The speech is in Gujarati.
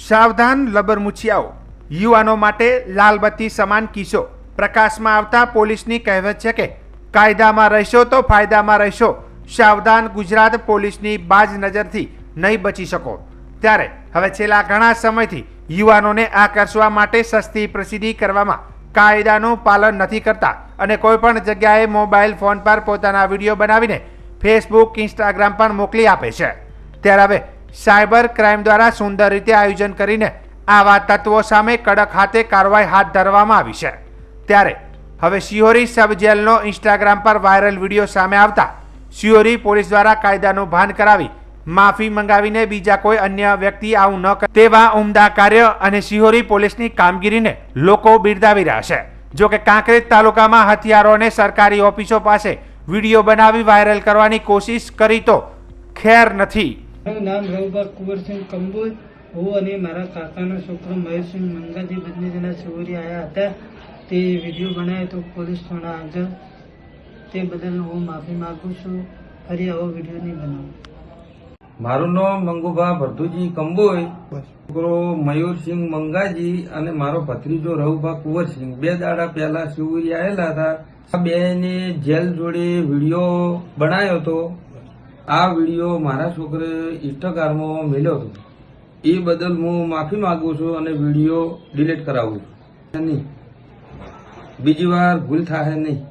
સાવધાન લબરમુછિયાઓ યુવાનો માટે લાલબત્તી સમાન કિસ્સો. પ્રકાશમાં આવતા પોલીસની કહેવત છે કે, કાયદામાં રહેશો તો ફાયદામાં રહેશો. સાવધાન ગુજરાત પોલીસની બાજ નજરથી નહીં બચી શકો. ત્યારે હવે છેલ્લા ઘણા સમયથી યુવાનોને આકર્ષવા માટે સસ્તી પ્રસિદ્ધિ કરવામાં કાયદાનું પાલન નથી કરતા અને કોઈ પણ જગ્યાએ મોબાઈલ ફોન પર પોતાના વીડિયો બનાવીને ફેસબુક, ઇન્સ્ટાગ્રામ પર મોકલી આપે છે. ત્યારે હવે સાયબર ક્રાઇમ દ્વારા સુંદર રીતે આયોજન કરીને આવા તત્વો સામે કડક હાથે કાર્યવાહી હાથ ધરવામાં આવી છે. ત્યારે હવે શિહોરી સબ જેલનો ઇન્સ્ટાગ્રામ પર વાયરલ વીડિયો સામે આવતા શિહોરી પોલીસ દ્વારા કાયદાનું ભાન કરાવી માફી મંગાવીને બીજા કોઈ અન્ય વ્યક્તિ આવું ન કરે તેવા ઉમદા કાર્ય અને શિહોરી પોલીસની કામગીરીને લોકો બિરદાવી રહ્યા છે. જો કે કાંકરેજ તાલુકામાં હથિયારોને સરકારી ઓફિસો પાસે વીડિયો બનાવી વાયરલ કરવાની કોશિશ કરી તો ખેર નથી. મારું નામ રઘુબા કુંવરસિંહ કંબોજ. હું અને મારા કાકાનો છોકરો મહેશસિંહ મંગાજી બંને જણા ચોરી આવ્યા હતા. તે વીડિયો બનાવ્યો તો પોલીસ થોડા આગળ તે બદલ હું માફી માગું છું. ફરી આવો વીડિયો નહીં બનાવું. મારું નામ મંગુભા ભરતુજી કંબોય છોકરો મયુરસિંહ મંગાજી અને મારો ભત્રીજો રઘુભા કુંવરસિંહ બે દાડા પહેલા શિવરી આવેલા હતા. આ બેને જેલ જોડે વીડિયો બનાવ્યો હતો. આ વીડિયો મારા છોકરે ઇન્સ્ટાગ્રામમાં મેળ્યો હતો. એ બદલ હું માફી માગું છું અને વીડિયો ડિલીટ કરાવું છું. નહીં. બીજી વાર ભૂલ થાય નહીં.